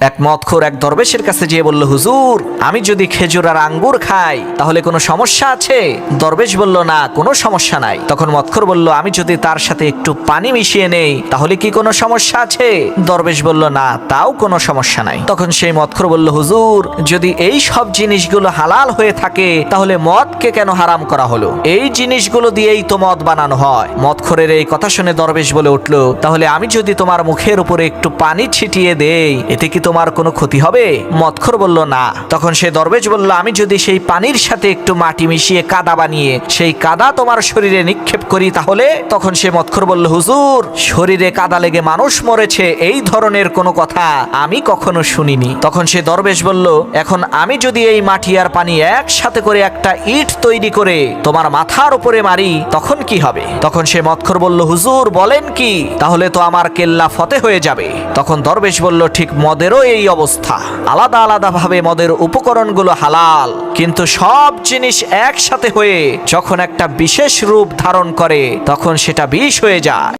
এক মদখোর এক দরবেশের কাছে যেয়ে বলল, হুজুর, আমি যদি খেজুর আর আঙ্গুর খাই, তাহলে কোনো সমস্যা আছে? দরবেশ বলল, না, কোনো সমস্যা নাই। তখন মদখোর বলল, আমি যদি তার সাথে একটু পানি মিশিয়ে নেই, তাহলে কি কোনো সমস্যা আছে? দরবেশ বলল, না, তাও কোনো সমস্যা নাই। তখন সেই মদখোর বলল, হুজুর, যদি এই সব জিনিসগুলো হালাল হয়ে থাকে, তাহলে মদকে কেন হারাম করা হলো? এই জিনিসগুলো দিয়েই তো মদ বানানো হয়। মদখোরের এই কথা শুনে দরবেশ বলে উঠল, তাহলে আমি যদি তোমার মুখের উপরে একটু পানি ছিটিয়ে দেই, এতে কি তোমার কোনো ক্ষতি হবে? মদখোর বলল, না। তখন সে দরবেশ বলল, আমি যদি সেই পানির সাথে একটু মাটি মিশিয়ে কাদা বানিয়ে সেই কাদা তোমার শরীরে নিক্ষেপ করি তাহলে? তখন সে মদখোর বলল, হুজুর, শরীরে কাদা লেগে মানুষ মরেছে, এই ধরনের কোনো কথা আমি কখনো শুনিনি। তখন সে দরবেশ বলল, এখন আমি যদি এই মাটি আর পানি একসাথে করে একটা ইট তৈরি করে তোমার মাথার উপরে মারি, তখন কি হবে? তখন সে মৎখর বলল, হুজুর, বলেন কি? তাহলে তো আমার কেল্লা ফতে হয়ে যাবে। তখন দরবেশ বলল, ঠিক মদেরও এই অবস্থা। আলাদা আলাদা ভাবে মদের উপকরণগুলো হালাল। কিন্তু সব জিনিস একসাথে হয়ে যখন একটা বিশেষ রূপ ধারণ করে, তখন সেটা বিষ হয়ে যায়।